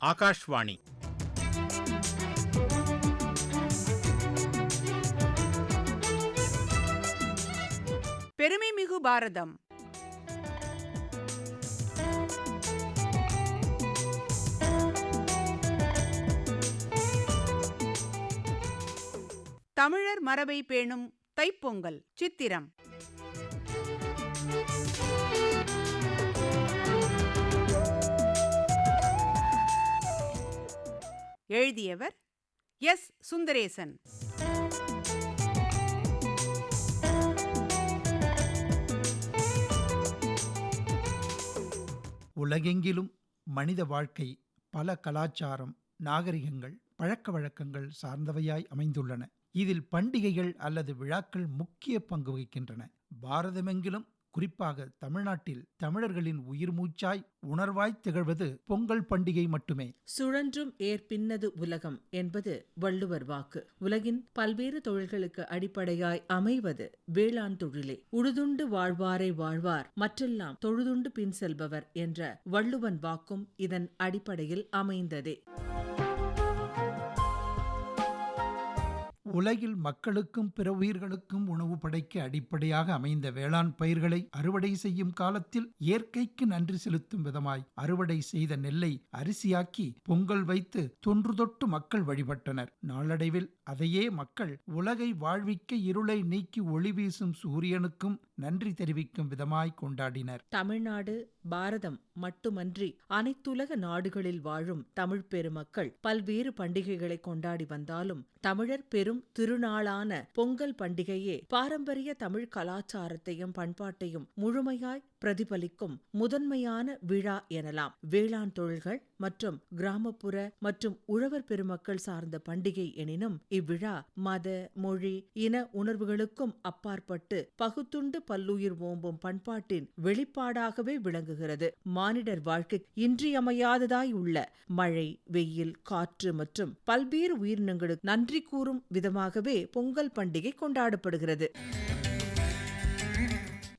ஆகாஷ்வாணி பெருமைமிகு பாரதம் தமிழர் மரபை பேணும் தைப்பொங்கல் சித்திரம் எழுதியவர் எஸ். சுந்தரேசன். உலகெங்கிலும் மனித வாழ்க்கை பல கலாச்சாரம் நாகரிகங்கள் பழக்க வழக்கங்கள் சார்ந்தவையாய் அமைந்துள்ளன. இதில் பண்டிகைகள் அல்லது விழாக்கள் முக்கிய பங்கு வகிக்கின்றன. பாரதமெங்கிலும் குறிப்பாக தமிழ்நாட்டில் தமிழர்களின் உயிர் மூச்சாய் உணர்வாய் திகழ்வது பொங்கல் பண்டிகை மட்டுமே. சுழன்றும் ஏற்பின்னது உலகம் என்பது வள்ளுவர் வாக்கு. உலகின் பல்வேறு தொழில்களுக்கு அடிப்படையாய் அமைவது வேளாண் தொழிலே. உழுதுண்டு வாழ்வாரை வாழ்வார் மற்றெல்லாம் தொழுதுண்டு பின் செல்பவர் என்ற வள்ளுவன் வாக்கும் இதன் அடிப்படையில் அமைந்ததே. உலகில் மக்களுக்கும் பிற உயிர்களுக்கும் உணவு படைக்க அடிப்படையாக அமைந்த வேளாண் பயிர்களை அறுவடை செய்யும் காலத்தில் இயற்கைக்கு நன்றி செலுத்தும் விதமாய் அறுவடை செய்த நெல்லை அரிசியாக்கி பொங்கல் வைத்து தொன்று தொட்டு மக்கள் வழிபட்டனர். நாளடைவில் அதையே மக்கள் உலகை வாழ்விக்க இருளை நீக்கி ஒளி வீசும் சூரியனுக்கும் நன்றி தெரிவிக்கும் விதமாய் கொண்டாடினர். தமிழ்நாடு பாரதம் மட்டுமன்றி அனைத்துலக நாடுகளில் வாழும் தமிழ் பெருமக்கள் பல்வேறு பண்டிகைகளை கொண்டாடி வந்தாலும் தமிழர் பெரும் திருநாளான பொங்கல் பண்டிகையே பாரம்பரிய தமிழ் கலாச்சாரத்தையும் பண்பாட்டையும் முழுமையாய் பிரதிபலிக்கும் முதன்மையான விழா எனலாம். வேளாண் தொழில்கள் மற்றும் கிராமப்புற மற்றும் உழவர் பெருமக்கள் சார்ந்த பண்டிகை எனினும் இவ்விழா மத மொழி இன உணர்வுகளுக்கும் அப்பாற்பட்டு பகுத்துண்டு பல்லுயிர் ஓம்பும் பண்பாட்டின் வெளிப்பாடாகவே விளங்குகிறது. மானிடர் வாழ்க்கை இன்றியமையாததாய் உள்ள மழை வெயில் காற்று மற்றும் பல்வேறு உயிரினங்களுக்கு நன்றி கூறும் விதமாகவே பொங்கல் பண்டிகை கொண்டாடப்படுகிறது.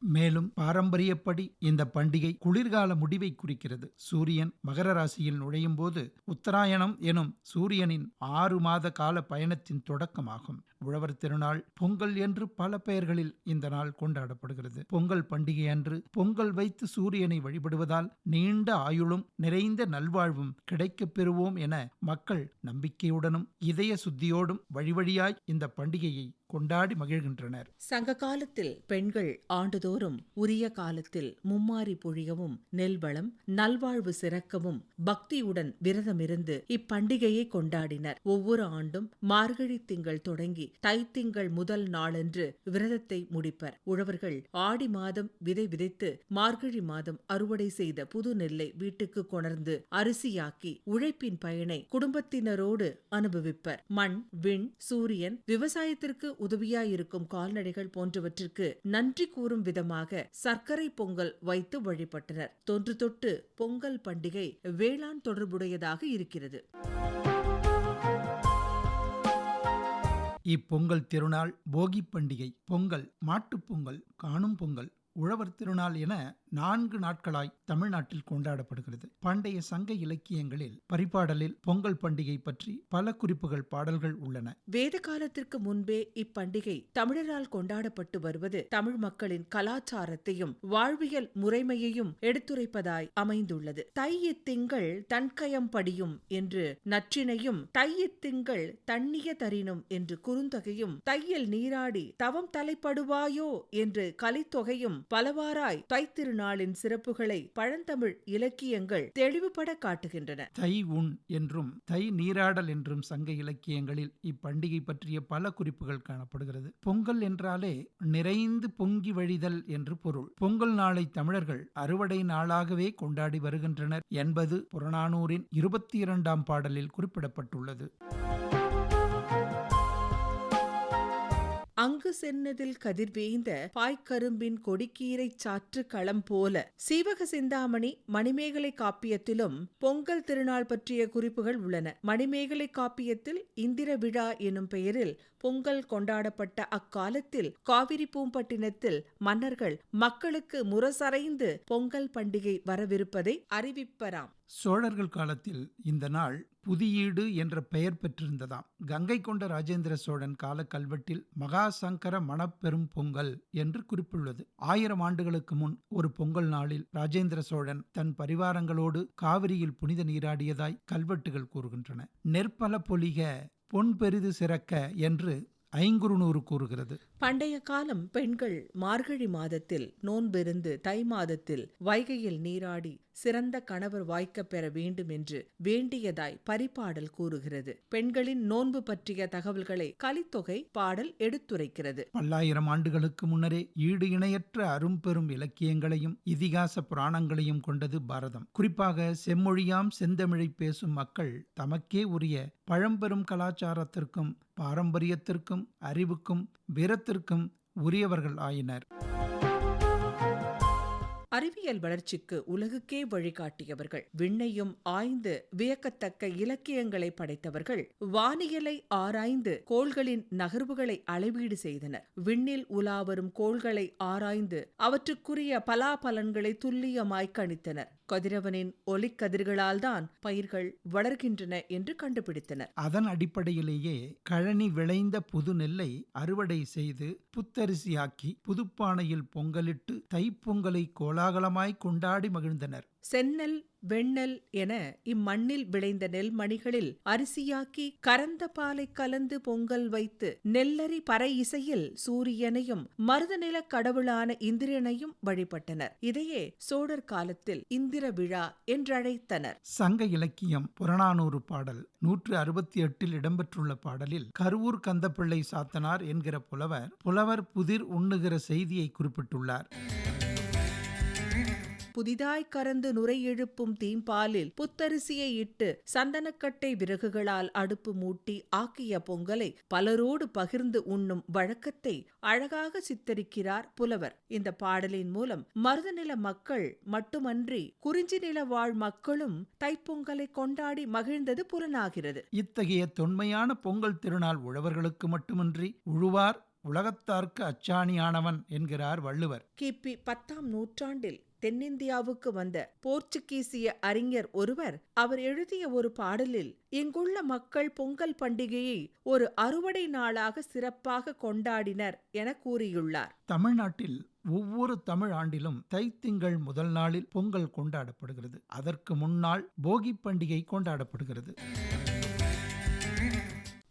மேலும் பாரம்பரியப்படி இந்த பண்டிகை குளிர்கால முடிவை குறிக்கிறது. சூரியன் மகர ராசியில் நுழையும் போது உத்தராயணம் எனும் சூரியனின் ஆறு மாத கால பயணத்தின் தொடக்கமாகும். உழவர் திருநாள் பொங்கல் என்று பல பெயர்களில் இந்த நாள் கொண்டாடப்படுகிறது. பொங்கல் பண்டிகை அன்று பொங்கல் வைத்து சூரியனை வழிபடுவதால் நீண்ட ஆயுளும் நிறைந்த நல்வாழ்வும் கிடைக்கப் பெறுவோம் என மக்கள் நம்பிக்கையுடனும் இதய சுத்தியோடும் வழிவழியாய் இந்த பண்டிகையை கொண்டாடி மகிழ்கின்றனர். சங்க காலத்தில் பெண்கள் ஆண்டுதோறும் உரிய காலத்தில் மும்மாரி பொழியவும் நெல்வளம் நல்வாழ்வு சிறக்கவும் பக்தியுடன் விரதமிருந்து இப்பண்டிகையை கொண்டாடினர். ஒவ்வொரு ஆண்டும் மார்கழி திங்கள் தொடங்கி தைத்திங்கள் முதல் நாளன்று விரதத்தை முடிப்பர். உழவர்கள் ஆடி மாதம் விதை விதைத்து மார்கழி மாதம் அறுவடை செய்த புது நெல்லை வீட்டுக்கு கொணர்ந்து அரிசியாக்கி உழைப்பின் பயனை குடும்பத்தினரோடு அனுபவிப்பர். மண் விண் சூரியன் விவசாயத்திற்கு உதவியாயிருக்கும் கால்நடைகள் போன்றவற்றிற்கு நன்றி கூறும் விதமாக சர்க்கரை பொங்கல் வைத்து வழிபட்டனர். தொன்று தொட்டு பொங்கல் பண்டிகை வேளாண் தொடர்புடையதாக இருக்கிறது. இப்பொங்கல் திருநாள் போகி பண்டிகை பொங்கல் மாட்டுப் பொங்கல் காணும் பொங்கல் உழவர் திருநாள் என நான்கு நாட்களாய் தமிழ்நாட்டில் கொண்டாடப்படுகிறது. பண்டைய சங்க இலக்கியங்களில் பரிபாடலில் பொங்கல் பண்டிகை பற்றி பல குறிப்புகள் பாடல்கள் உள்ளன. வேத காலத்திற்கு முன்பே இப்பண்டிகை தமிழரால் கொண்டாடப்பட்டு வருவது தமிழ் மக்களின் கலாச்சாரத்தையும் வாழ்வியல் முறைமையையும் எடுத்துரைப்பதாய் அமைந்துள்ளது. தையித்திங்கள் தன்கயம் படியும் என்று நற்றினையும் தையித்திங்கள் தண்ணிய தரினும் என்று குறுந்தொகையும் தையில் நீராடி தவம் தலைப்படுவாயோ என்று கலித்தொகையும் பலவாராய் தைத்திருநாளின் சிறப்புகளை பழந்தமிழ் இலக்கியங்கள் தெளிவுபட காட்டுகின்றன. தை உண் என்றும் தை நீராடல் என்றும் சங்க இலக்கியங்களில் இப்பண்டிகை பற்றிய பல குறிப்புகள் காணப்படுகிறது. பொங்கல் என்றாலே நிறைந்து பொங்கி வழிதல் என்று பொருள். பொங்கல் நாளை தமிழர்கள் அறுவடை நாளாகவே கொண்டாடி வருகின்றனர் என்பது புறநானூரின் இருபத்தி இரண்டாம் பாடலில் குறிப்பிடப்பட்டுள்ளது. அங்கு சென்னதில் கதிர்வேய்ந்த பாய்க்கரும்பின் கொடிக்கீரை சாற்று களம் போல சீவக சிந்தாமணி மணிமேகலை காப்பியத்திலும் பொங்கல் திருநாள் பற்றிய குறிப்புகள் உள்ளன. மணிமேகலை காப்பியத்தில் இந்திர விழா எனும் பெயரில் பொங்கல் கொண்டாடப்பட்ட அக்காலத்தில் காவிரி பூம்பட்டினத்தில் மன்னர்கள் மக்களுக்கு முரசறைந்து பொங்கல் பண்டிகை வரவிருப்பதை அறிவிப்பராம். சோழர்கள் காலத்தில் இந்த நாள் புதியீடு என்ற பெயர் பெற்றிருந்ததாம். கங்கை கொண்ட ராஜேந்திர சோழன் கால கல்வெட்டில் மகாசங்கர மணப்பெரும் பொங்கல் என்று குறிப்பிட்டுள்ளது ஆயிரம் ஆண்டுகளுக்கு முன் ஒரு பொங்கல் நாளில் ராஜேந்திர சோழன் தன் பரிவாரங்களோடு காவிரியில் புனித நீராடியதாய் கல்வெட்டுகள் கூறுகின்றன. நெற்பல பொலிக பொன் பெரிது சிறக்க என்று ஐங்குறுநூறு கூறுகிறது. பண்டைய காலம் பெண்கள் மார்கழி மாதத்தில் நோன்பிருந்து தை மாதத்தில் வைகையில் நீராடி சிறந்த கணவர் வாய்க்கப் பெற வேண்டும் என்று வேண்டியதாய் பரிபாடல் கூறுகிறது. பெண்களின் நோன்பு பற்றிய தகவல்களை கலித்தொகை பாடல் எடுத்துரைக்கிறது. பல்லாயிரம் ஆண்டுகளுக்கு முன்னரே ஈடு இணையற்ற அரும்பெரும் இலக்கியங்களையும் இதிகாச புராணங்களையும் கொண்டது பாரதம். குறிப்பாக செம்மொழியாம் செந்தமிழை பேசும் மக்கள் தமக்கே உரிய பழம்பெரும் கலாச்சாரத்திற்கும் பாரம்பரியத்திற்கும் அறிவுக்கும் இடத்திற்கும் உரியவர்கள் ஆயினர். அறிவியல் வளர்ச்சிக்கு உலகுக்கே வழிகாட்டியவர்கள். விண்ணையும் ஆய்ந்து வியக்கத்தக்க இலக்கியங்களை படைத்தவர்கள். வானியலை ஆராய்ந்து கோள்களின் நகர்வுகளை அளவீடு செய்தனர். விண்ணில் உலாவரும் கோள்களை ஆராய்ந்து அவற்றுக்குரிய பலாபலன்களை துல்லியமாய் கணித்தனர். கதிரவனின் ஒளிக்கதிர்களால் தான் பயிர்கள் வளர்கின்றன என்று கண்டுபிடித்தனர். அதன் அடிப்படையிலேயே கழனி விளைந்த புது நெல்லை அறுவடை செய்து புத்தரிசியாக்கி புதுப்பானையில் பொங்கலிட்டு தைப்பொங்கலை கோலாகலமாய் கொண்டாடி மகிழ்ந்தனர். செந்நெல் வெண்ணெல் என இம்மண்ணில் விளைந்த நெல்மணிகளில் அரிசியாக்கி கரந்த பாலை கலந்து பொங்கல் வைத்து நெல்லரி பறை இசையில் சூரியனையும் மருதநில கடவுளான இந்திரனையும் வழிபட்டனர். இதையே சோழர் காலத்தில் இந்திர விழா என்றழைத்தனர். சங்க இலக்கியம் புறநானூறு பாடல் நூற்று அறுபத்தி எட்டில் இடம்பெற்றுள்ள பாடலில் கருவூர் கந்தப்பிள்ளை சாத்தனார் என்கிற புலவர் புலவர் புதிர் உண்ணுகிற செய்தியை குறிப்பிட்டுள்ளார். புதிதாய் கறந்து நுரை எழுப்பும் தீம்பாலில் புத்தரிசியை இட்டு சந்தனக்கட்டை விறகுகளால் அடுப்பு மூட்டி ஆக்கிய பொங்கலை பலரோடு பகிர்ந்து உண்ணும் வழக்கத்தை அழகாக சித்தரிக்கிறார் புலவர். இந்த பாடலின் மூலம் மருதநில மக்கள் மட்டுமன்றி குறிஞ்சி நில வாழ் மக்களும் தைப்பொங்கலை கொண்டாடி மகிழ்ந்தது புலனாகிறது. இத்தகைய தொன்மையான பொங்கல் திருநாள் உழவர்களுக்கு மட்டுமின்றி உழுவார் உலகத்தார்க்கு அச்சாணியானவன் என்கிறார் வள்ளுவர். கிபி பத்தாம் நூற்றாண்டில் தென்னிந்தியாவுக்கு வந்த போர்ச்சுகீசிய அறிஞர் ஒருவர் அவர் எழுதிய ஒரு பாடலில் இங்குள்ள மக்கள் பொங்கல் பண்டிகையை ஒரு அறுவடை நாளாக சிறப்பாக கொண்டாடினர் என கூறியுள்ளார். தமிழ்நாட்டில் ஒவ்வொரு தமிழ் ஆண்டிலும் தைத்திங்கள் முதல் நாளில் பொங்கல் கொண்டாடப்படுகிறது. அதற்கு முன்னால் போகி பண்டிகை கொண்டாடப்படுகிறது.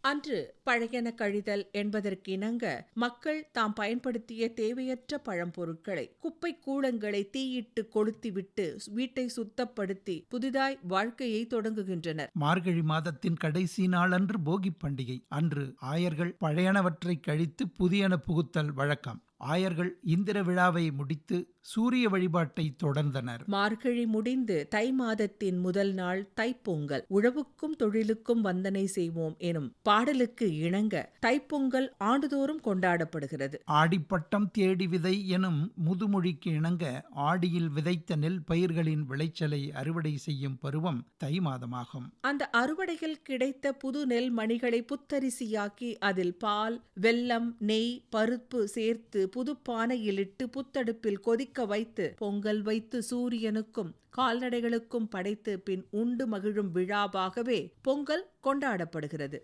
அன்று பழையன கழிதல் என்பதற்கிணங்க மக்கள் தாம் பயன்படுத்திய தேவையற்ற பழம்பொருட்களை குப்பை கூளங்களை தீயிட்டு கொளுத்திவிட்டு வீட்டை சுத்தப்படுத்தி புதிதாய் வாழ்க்கையை தொடங்குகின்றனர். மார்கழி மாதத்தின் கடைசி நாளன்று போகி பண்டிகை. அன்று ஆயர்கள் பழையனவற்றை கழித்து புதியன புகுத்தல் வழக்கம். ஆயர்கள் இந்திர விழாவை முடித்து சூரிய வழிபாட்டை தொடர்ந்தனர். மார்கழி முடிந்து தை மாதத்தின் முதல் நாள் தைப்பொங்கல். உழவுக்கும் தொழிலுக்கும் வந்தனை செய்வோம் எனும் பாடலுக்கு இணங்க தைப்பொங்கல் ஆண்டுதோறும் கொண்டாடப்படுகிறது. ஆடிப்பட்டம் தேடி விதை எனும் முதுமொழிக்கு இணங்க ஆடியில் விதைத்த நெல் பயிர்களின் விளைச்சலை அறுவடை செய்யும் பருவம் தை மாதமாகும். அந்த அறுவடையில் கிடைத்த புது நெல் மணிகளை புத்தரிசியாக்கி அதில் பால் வெல்லம் நெய் பருப்பு சேர்த்து புதுப்பானையிலிட்டு புத்தடுப்பில் கொதிக்க வைத்து பொங்கல் வைத்து சூரியனுக்கும் கால்நடைகளுக்கும் படைத்து பின் உண்டு மகிழும் விழாவாகவே பொங்கல் கொண்டாடப்படுகிறது.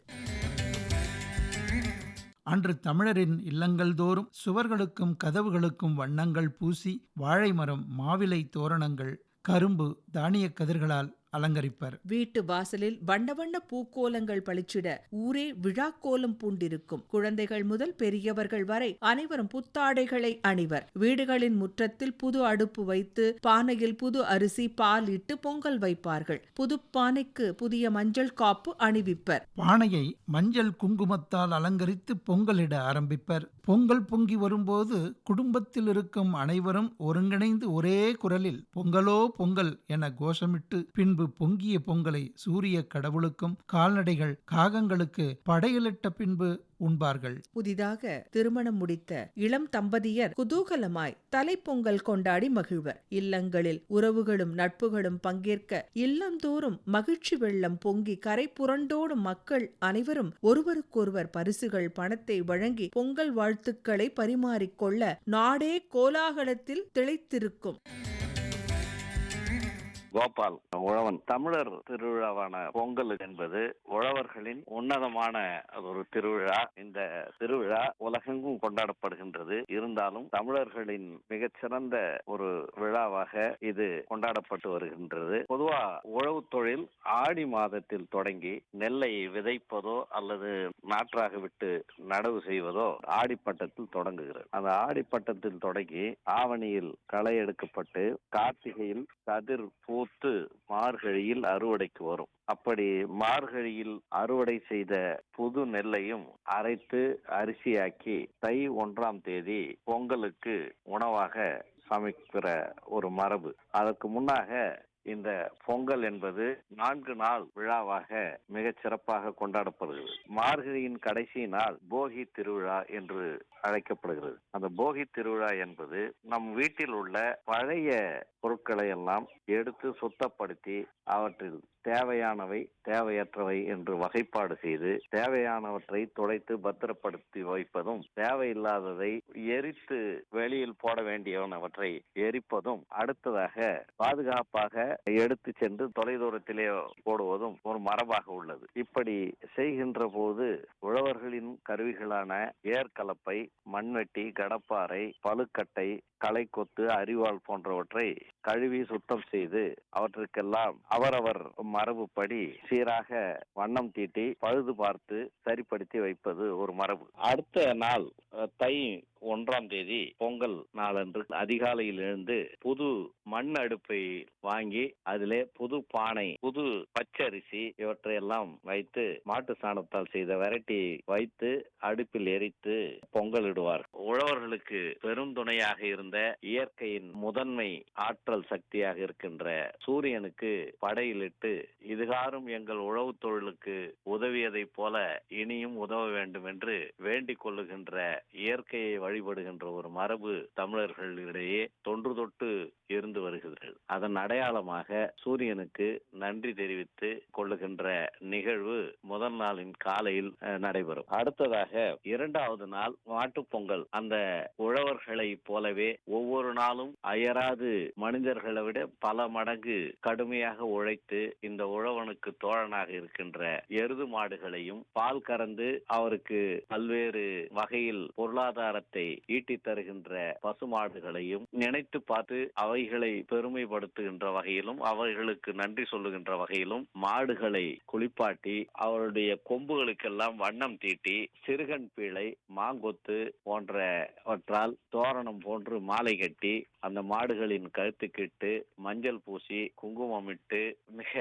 அன்று தமிழரின் இல்லங்கள் தோறும் சுவர்களுக்கும் கதவுகளுக்கும் வண்ணங்கள் பூசி வாழை மரம் மாவிலை தோரணங்கள் கரும்பு தானிய கதிர்களால் அலங்கரிப்பர். வீட்டு வாசலில் வண்ண வண்ண பூக்கோலங்கள் பளிச்சிட ஊரே விழாக்கோலம் பூண்டிருக்கும். குழந்தைகள் முதல் பெரியவர்கள் வரை அனைவரும் புத்தாடைகளை அணிவர். வீடுகளின் முற்றத்தில் புது அடுப்பு வைத்து பானையில் புது அரிசி பால் இட்டு பொங்கல் வைப்பார்கள். புது பானைக்கு புதிய மஞ்சள் காப்பு அணிவிப்பர். பானையை மஞ்சள் குங்குமத்தால் அலங்கரித்து பொங்கலிட ஆரம்பிப்பர். பொங்கல் பொங்கி வரும்போது குடும்பத்தில் இருக்கும் அனைவரும் ஒருங்கிணைந்து ஒரே குரலில் பொங்கலோ பொங்கல் என கோஷமிட்டு பின்பு பொங்கிய பொங்கலை சூரிய கடவுளுக்கும் கால்நடைகள் காகங்களுக்கு படையலிட்ட பின்பு உண்பார்கள். புதிதாக திருமணம் முடித்த இளம் தம்பதியர் குதூகலமாய் தலைப்பொங்கல் கொண்டாடி மகிழ்வர். இல்லங்களில் உறவுகளும் நட்புகளும் பங்கேற்க இல்லந்தோறும் மகிழ்ச்சி வெள்ளம் பொங்கி கரை புரண்டோடும் மக்கள் அனைவரும் ஒருவருக்கொருவர் பரிசுகள் பணத்தை வழங்கி பொங்கல் வாழ்த்துக்களை பரிமாறிக்கொள்ள நாடே கோலாகலத்தில் திளைத்திருக்கும். கோபால் உழவன். தமிழர் திருவிழாவான பொங்கல் என்பது உழவர்களின் உன்னதமான ஒரு திருவிழா. இந்த திருவிழா உலகெங்கும் கொண்டாடப்படுகின்றது. இருந்தாலும் தமிழர்களின் மிகச்சிறந்த ஒரு விழாவாக இது கொண்டாடப்பட்டு வருகின்றது. பொதுவா உழவு தொழில் ஆடி மாதத்தில் தொடங்கி நெல்லை விதைப்பதோ அல்லது நாற்றாக விட்டு நடவு செய்வதோ ஆடிப்பட்டத்தில் தொடங்குகிறது. அந்த ஆடிப்பட்டத்தில் தொடங்கி ஆவணியில் களை எடுக்கப்பட்டு கார்த்திகையில் கதிர் பூத்து மார்கழியில் அறுவடைக்கு வரும். அப்படி மார்கழியில் அறுவடை செய்த புது நெல்லையும் அரைத்து அரிசியாக்கி தை ஒன்றாம் தேதி பொங்கலுக்கு உணவாக சமைக்கிற ஒரு மரபு. அதற்கு முன்னாக இந்த பொங்கல் என்பது நான்கு நாள் விழாவாக மிகச் சிறப்பாக கொண்டாடப்படுகிறது. மார்கழியின் கடைசி நாள் போகி திருவிழா என்று அழைக்கப்படுகிறது. அந்த போகி திருவிழா என்பது நம் வீட்டில் உள்ள பழைய பொருட்களை எல்லாம் எடுத்து சுத்தப்படுத்தி அவற்றில் தேவையானவை தேவையற்றவை என்று வகைப்பாடு செய்து தேவையானவற்றை துடைத்து பத்திரப்படுத்தி வைப்பதும் தேவையில்லாததை எரித்து வெளியில் போட வேண்டியவனவற்றை எரிப்பதும் அடுத்ததாக பாதுகாப்பாக எடுத்து சென்று தொலைதூரத்திலே போடுவதும் ஒரு மரபாக உள்ளது. இப்படி செய்கின்ற போது உழவர்களின் கருவிகளான ஏர்கலப்பை மண்வெட்டி கடப்பாறை பழுக்கட்டை களைக்கொத்து அரிவாள் போன்றவற்றை கழுவி சுத்தம் செய்து அவற்றுக்கெல்லாம் அவரவர் மரபுப்படி சீராக வண்ணம் தீட்டி பழுது பார்த்து சரிப்படுத்தி வைப்பது ஒரு மரபு. அடுத்த நாள் தை ஒன்றாம் தேதி பொங்கல் நாளன்று அதிகாலையில் எழுந்து புது மண் அடுப்பை வாங்கி அதிலே புது பானை புது பச்சரிசி இவற்றையெல்லாம் வைத்து மாட்டு சாணத்தால் செய்த விரட்டி வைத்து அடுப்பில் எரித்து பொங்கலிடுவார். உழவர்களுக்கு பெரும் துணையாக இருந்த இயற்கையின் முதன்மை ஆற்றல் சக்தியாக இருக்கின்ற சூரியனுக்கு படையிலிட்டு இதுகாரும் எங்கள் உழவு தொழிலுக்கு உதவியதைப் போல இனியும் உதவ வேண்டும் என்று வேண்டிக் கொள்ளுகின்ற இயற்கையை வழிபடுகின்ற ஒரு மரபு தமிழர்களிடையே தொன்று தொட்டு இருந்து வருகிறது. அதன் அடையாளமாக சூரியனுக்கு நன்றி தெரிவித்து கொள்ளுகின்ற நிகழ்வு முதல் நாளின் காலையில் அஹ், நடைபெறும். அடுத்ததாக இரண்டாவது நாள் மாட்டுப் பொங்கல். அந்த உழவர்களை போலவே ஒவ்வொரு நாளும் அயராது மனிதர்களை விட பல மடங்கு கடுமையாக உழைத்து இந்த உழவனுக்கு தோழனாக இருக்கின்ற எருது மாடுகளையும் பால் கறந்து அவருக்கு பல்வேறு வகையில் பொருளாதாரத்தை ஈட்டி தருகின்ற பசுமாடுகளையும் நினைத்து பார்த்து அவைகளை பெருமைப்படுத்துகின்ற வகையிலும் அவர்களுக்கு நன்றி சொல்லுகின்ற வகையிலும் மாடுகளை குளிப்பாட்டி அவருடைய கொம்புகளுக்கெல்லாம் வண்ணம் தீட்டி சிறுகன் பீளை மாங்கொத்து போன்றவற்றால் தோரணம் போன்று மாலை கட்டி அந்த மாடுகளின் கழுத்துக்கிட்டு மஞ்சள் பூசி குங்குமமிட்டு மிக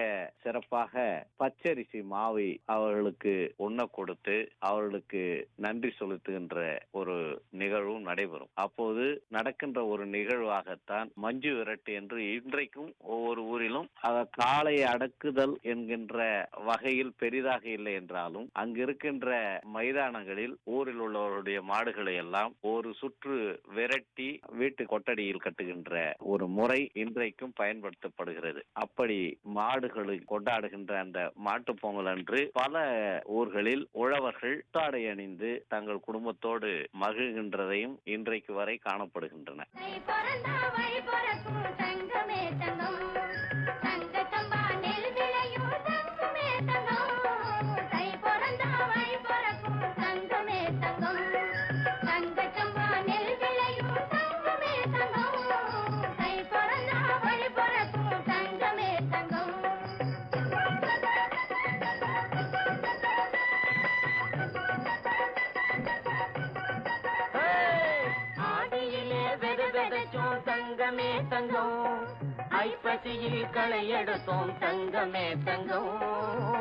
சிறப்பாக பச்சரிசி மாவை அவர்களுக்கு உண்ண கொடுத்து அவர்களுக்கு நன்றி செலுத்துகின்ற ஒரு நிகழ்வும் நடைபெறும். அப்போது நடக்கின்ற ஒரு நிகழ்வாகத்தான் மஞ்சு விரட்டு என்று இன்றைக்கும் ஒவ்வொரு ஊரிலும் காலை அடக்குதல் என்கின்ற வகையில் பெரிதாக இல்லை என்றாலும் அங்கு இருக்கின்ற மைதானங்களில் ஊரில் உள்ளவருடைய மாடுகளை எல்லாம் ஒரு சுற்று விரட்டி வீட்டு கொட்டடியில் கட்டுகின்ற ஒரு முறை இன்றைக்கும் பயன்படுத்தப்படுகிறது. அப்படி மாடுகளை கொண்டாடுகின்ற அந்த மாட்டுப் பொங்கல் அன்று பல ஊர்களில் உழவர்கள் புத்தாடை அணிந்து தங்கள் குடும்பத்தோடு மகிழ்கின்றதையும் இன்றைக்கு வரை காணப்படுகின்றன. ஆசையில் களையெடுத்தோம் தங்கமே தங்கம்.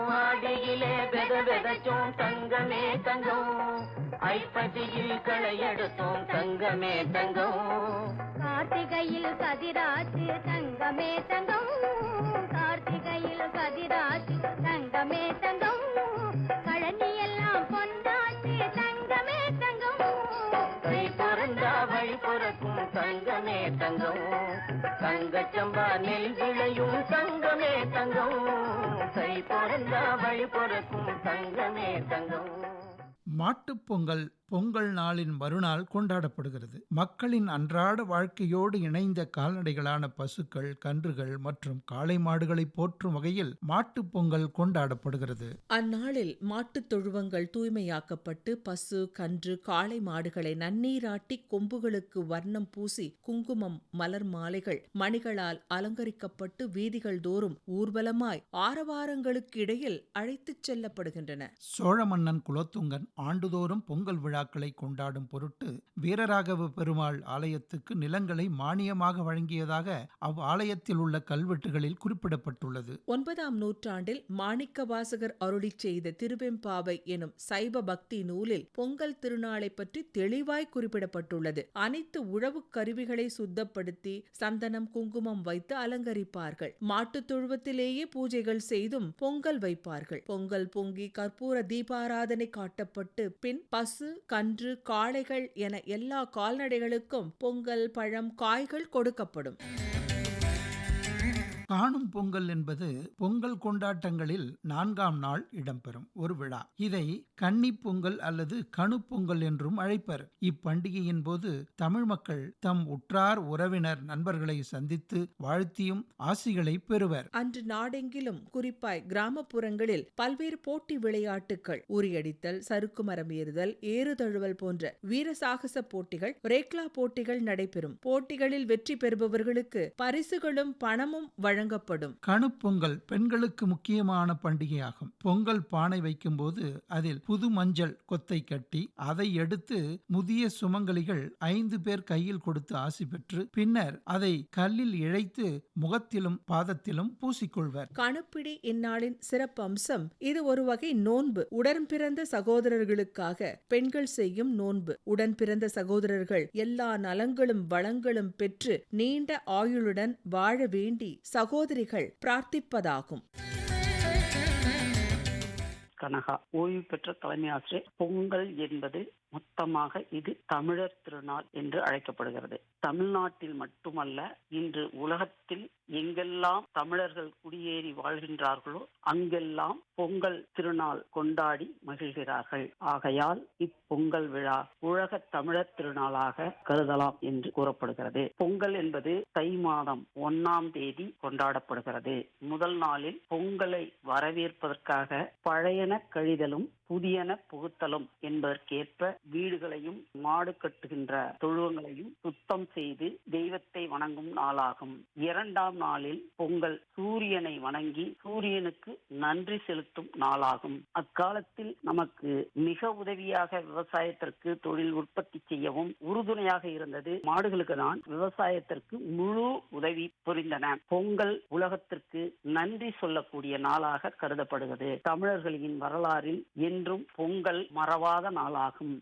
ஆடியிலே வெத வெதச்சோம் தங்கமே தங்கம். ஐப்பதியில் களையெடுத்தோம் தங்கமே தங்கம். கார்த்திகையில் கதிராச்சு தங்கமே தங்கம். கார்த்திகையில் கதிராச்சு தங்கமே தங்கம். கழனி எல்லாம் பொன்னாச்சு தங்கமே தங்கம். கை பொருந்தா வழி பொறக்கும் தங்கமே தங்கம். தங்கச்சம்பா நெல் விளையும் தங்கமே தங்கம். கை பிறந்தா வழி பிறக்கும் தங்கமே தங்கம். மாட்டுப் பொங்கல் நாளின் மறுநாள் கொண்டாடப்படுகிறது. மக்களின் அன்றாட வாழ்க்கையோடு இணைந்த கால்நடைகளான பசுக்கள் கன்றுகள் மற்றும் காளை மாடுகளை போற்றும் வகையில் மாட்டுப் பொங்கல் கொண்டாடப்படுகிறது. அந்நாளில் மாட்டுத் தொழுவங்கள் தூய்மையாக்கப்பட்டு பசு கன்று காளை மாடுகளை நன்னீராட்டி கொம்புகளுக்கு வர்ணம் பூசி குங்குமம் மலர் மாலைகள் மணிகளால் அலங்கரிக்கப்பட்டு வீதிகள் தோறும் ஊர்வலமாய் ஆரவாரங்களுக்கு இடையில் அழைத்துச் செல்லப்படுகின்றன. சோழ மன்னன் குலோத்துங்கன் ஆண்டுதோறும் பொங்கல் விழாக்களை கொண்டாடும் பொருட்டு வீரராகவ பெருமாள் ஆலயத்துக்கு நிலங்களை மானியமாக வழங்கியதாக அவ்வாலயத்தில் உள்ள கல்வெட்டுகளில் குறிப்பிடப்பட்டுள்ளது. ஒன்பதாம் நூற்றாண்டில் மாணிக்க வாசகர் அருளி செய்த திருவெம்பாவை எனும் சைவ பக்தி நூலில் பொங்கல் திருநாளை பற்றி தெளிவாய் குறிப்பிடப்பட்டுள்ளது. அனைத்து உழவு கருவிகளை சுத்தப்படுத்தி சந்தனம் குங்குமம் வைத்து அலங்கரிப்பார்கள். மாட்டுத் தொழுவத்திலேயே பூஜைகள் செய்தும் பொங்கல் வைப்பார்கள். பொங்கல் பொங்கி கற்பூர தீபாராதனை காட்டப்பட்டு பின் பசு கன்று காளைகள் என எல்லா கால்நடைகளுக்கும் பொங்கல் பழம் காய்கள் கொடுக்கப்படும். காணும் பொங்கல் என்பது பொங்கல் கொண்டாட்டங்களில் நான்காம் நாள் இடம்பெறும் ஒரு விழா. இதை கன்னி பொங்கல் அல்லது கணு பொங்கல் என்றும் அழைப்பர். இப்பண்டிகையின் போது தமிழ் மக்கள் தம் உற்றார் உறவினர் நண்பர்களை சந்தித்து வாழ்த்தியும் ஆசிகளை பெறுவர். அன்று நாடெங்கிலும் குறிப்பாய் கிராமப்புறங்களில் பல்வேறு போட்டி விளையாட்டுகள் உரியடித்தல் சறுக்கு மரம் ஏறுதல் ஏறு தழுவல் போன்ற வீர சாகச போட்டிகள் ரேக்லா போட்டிகள் நடைபெறும். போட்டிகளில் வெற்றி பெறுபவர்களுக்கு பரிசுகளும் பணமும் வழங்கப்படும். கணுப்பொங்கல் பெண்களுக்கு முக்கியமான பண்டிகையாகும். பொங்கல் பானை வைக்கும்போது அதில் புது மஞ்சள் கொத்தை கட்டி அதை எடுத்து முதிய சுமங்கலிகள் ஐந்து பேர் கையில் கொடுத்து ஆசி பெற்று பின்னர் அதை கல்லில் இழைத்து முகத்திலும் பாதத்திலும் பூசிக்கொள்வர். கணுப்பிடி இந்நாளின் சிறப்பம்சம் இது ஒரு வகை நோன்பு. உடன் பிறந்த சகோதரர்களுக்காக பெண்கள் செய்யும் நோன்பு. உடன் பிறந்த சகோதரர்கள் எல்லா நலங்களும் வளங்களும் பெற்று நீண்ட ஆயுளுடன் வாழ வேண்டி சகோதரிகள் பிரார்த்திப்பதாகும். கனகா ஓய்வு பெற்ற தலைமை ஆசிரியர் பொங்கல் என்பது மொத்தமாக இது தமிழர் திருநாள் என்று அழைக்கப்படுகிறது. தமிழ்நாட்டில் மட்டுமல்ல இன்று உலகத்தில் எங்கெல்லாம் தமிழர்கள் குடியேறி வாழ்கின்றார்களோ அங்கெல்லாம் பொங்கல் திருநாள் கொண்டாடி மகிழ்கிறார்கள். ஆகையால் இப்பொங்கல் விழா உலக தமிழர் திருநாளாக கருதலாம் என்று கூறப்படுகிறது. பொங்கல் என்பது தை மாதம் ஒன்னாம் தேதி கொண்டாடப்படுகிறது. முதல் நாளில் பொங்கலை வரவேற்பதற்காக பழையன கழிதலும் புதியன புகுத்தலும் என்பதற்கேற்ப வீடுகளையும் மாடு கட்டுகின்ற தொழுவங்களையும் சுத்தம் செய்து தெய்வத்தை வணங்கும் நாளாகும். இரண்டாம் நாளில் பொங்கல் சூரியனை வணங்கி சூரியனுக்கு நன்றி செலுத்தும் நாளாகும். அக்காலத்தில் நமக்கு மிக உதவியாக விவசாயத்திற்கு தொழில் உற்பத்தி செய்யவும் உறுதுணையாக இருந்தது. மாடுகளுக்கு தான் விவசாயத்திற்கு முழு உதவி புரிந்தன. பொங்கல் உலகத்திற்கு நன்றி சொல்லக்கூடிய நாளாக கருதப்படுகிறது. தமிழர்களின் வரலாறில் என்றும் பொங்கல் மறவாத நாளாகும்.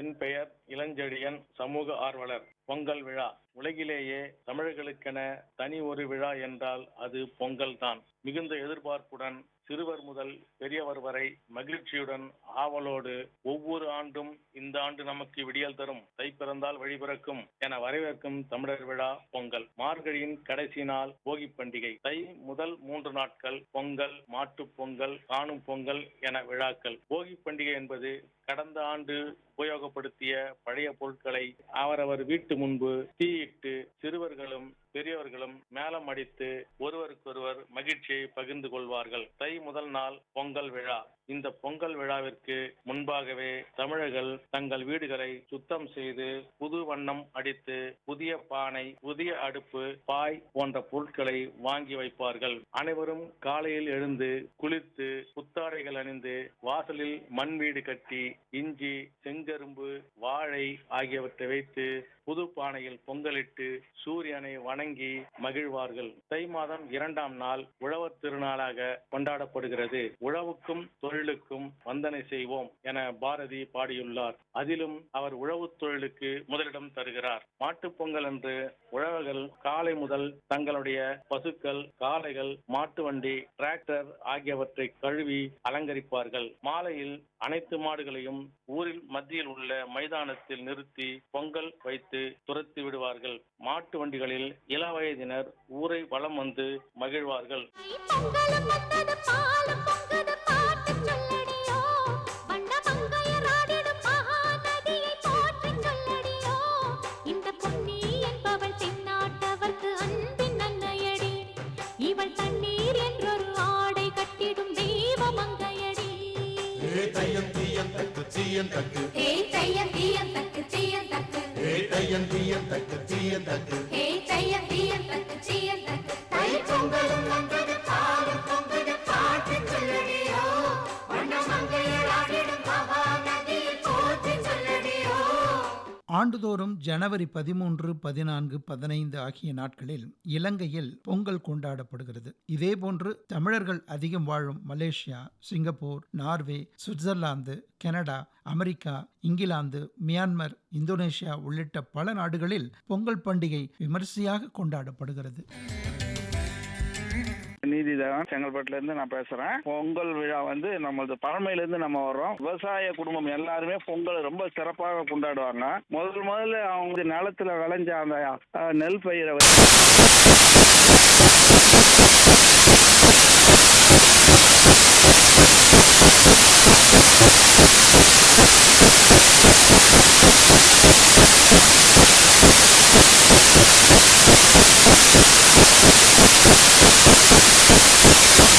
என் பெயர் இளஞ்செழியன் சமூக ஆர்வலர். பொங்கல் விழா. உலகிலேயே தமிழர்களுக்கென தனி ஒரு விழா என்றால் அது பொங்கல் தான் மிகுந்த எதிர்பார்ப்புடன் சிறுவர் முதல் பெரியவர் வரை மகிழ்ச்சியுடன் ஆவலோடு ஒவ்வொரு ஆண்டும் இந்த ஆண்டு நமக்கு விடியல் தரும். தை பிறந்தால் வழிபிறக்கும் என வரவேற்கும் தமிழர் விழா பொங்கல். மார்கழியின் கடைசி நாள் போகி பண்டிகை. தை முதல் மூன்று நாட்கள் பொங்கல் மாட்டு பொங்கல் காணும் பொங்கல் என விழாக்கள். போகி பண்டிகை என்பது கடந்த ஆண்டு உபயோகப்படுத்திய பழைய பொருட்களை அவரவர் வீட்டு முன்பு தீயிட்டு சிறுவர்களும் பெரியவர்களும் மேளம் அடித்து ஒருவருக்கொருவர் மகிழ்ச்சியை பகிர்ந்து கொள்வார்கள். தை முதல் நாள் பொங்கல் விழா. இந்த பொங்கல் விழாவிற்கு முன்பாகவே தமிழர்கள் தங்கள் வீடுகளை சுத்தம் செய்து புது வண்ணம் அடித்து புதிய பானை புதிய அடுப்பு பாய் போன்ற பொருட்களை வாங்கி வைப்பார்கள். அனைவரும் காலையில் எழுந்து குளித்து புத்தாடைகள் அணிந்து வாசலில் மண் வீடு கட்டி இஞ்சி செங்கரும்பு வாழை ஆகியவற்றை வைத்து புது பானையில் பொங்கலிட்டு சூரியனை வணங்கி மகிழ்வார்கள். தை மாதம் இரண்டாம் நாள் உழவர் திருநாளாக கொண்டாடப்படுகிறது. உழவுக்கும் தொழிலுக்கும் வந்தனை செய்வோம் என பாரதி பாடியுள்ளார். அதிலும் அவர் உழவு தொழிலுக்கு முதலிடம் தருகிறார். மாட்டுப் பொங்கல் அன்று உழவர்கள் காலை முதல் தங்களுடைய பசுக்கள் காளைகள் மாட்டு வண்டி டிராக்டர் ஆகியவற்றை கழுவி அலங்கரிப்பார்கள். மாலையில் அனைத்து மாடுகளையும் ஊரில் மத்தியில் உள்ள மைதானத்தில் நிறுத்தி பொங்கல் வைத்து துரத்தி விடுவார்கள். மாட்டு வண்டிகளில் இள வயதினர் ஊரை வலம் வந்து மகிழ்வார்கள். பொங்கலும் இந்த தண்ணீர் கட்டிடும் தக்கு. ஏய் தையம் தீயம் தக்கு. தீயம் தக்கு தீயம் தக்கு தீயம் தக்கு. தை பொங்கலும் வந்தது. ஆண்டுதோறும் ஜனவரி பதிமூன்று பதினான்கு பதினைந்து ஆகிய நாட்களில் இலங்கையில் பொங்கல் கொண்டாடப்படுகிறது. இதேபோன்று தமிழர்கள் அதிகம் வாழும் Malaysia Singapore Norway Switzerland Canada America England Myanmar Indonesia உள்ளிட்ட பல நாடுகளில் பொங்கல் பண்டிகை விமரிசையாக கொண்டாடப்படுகிறது. ஜெகதீதரன் செங்கல்பட்டுல இருந்து நான் பேசுறேன். பொங்கல் விழா வந்து நம்மளது பழமையில இருந்து நம்ம வர்றோம். விவசாய குடும்பம் எல்லாருமே பொங்கல் ரொம்ப சிறப்பாக கொண்டாடுவாங்க. முதல் முதல்ல அவங்க நிலத்துல விளைஞ்ச அந்த நெல் பயிரை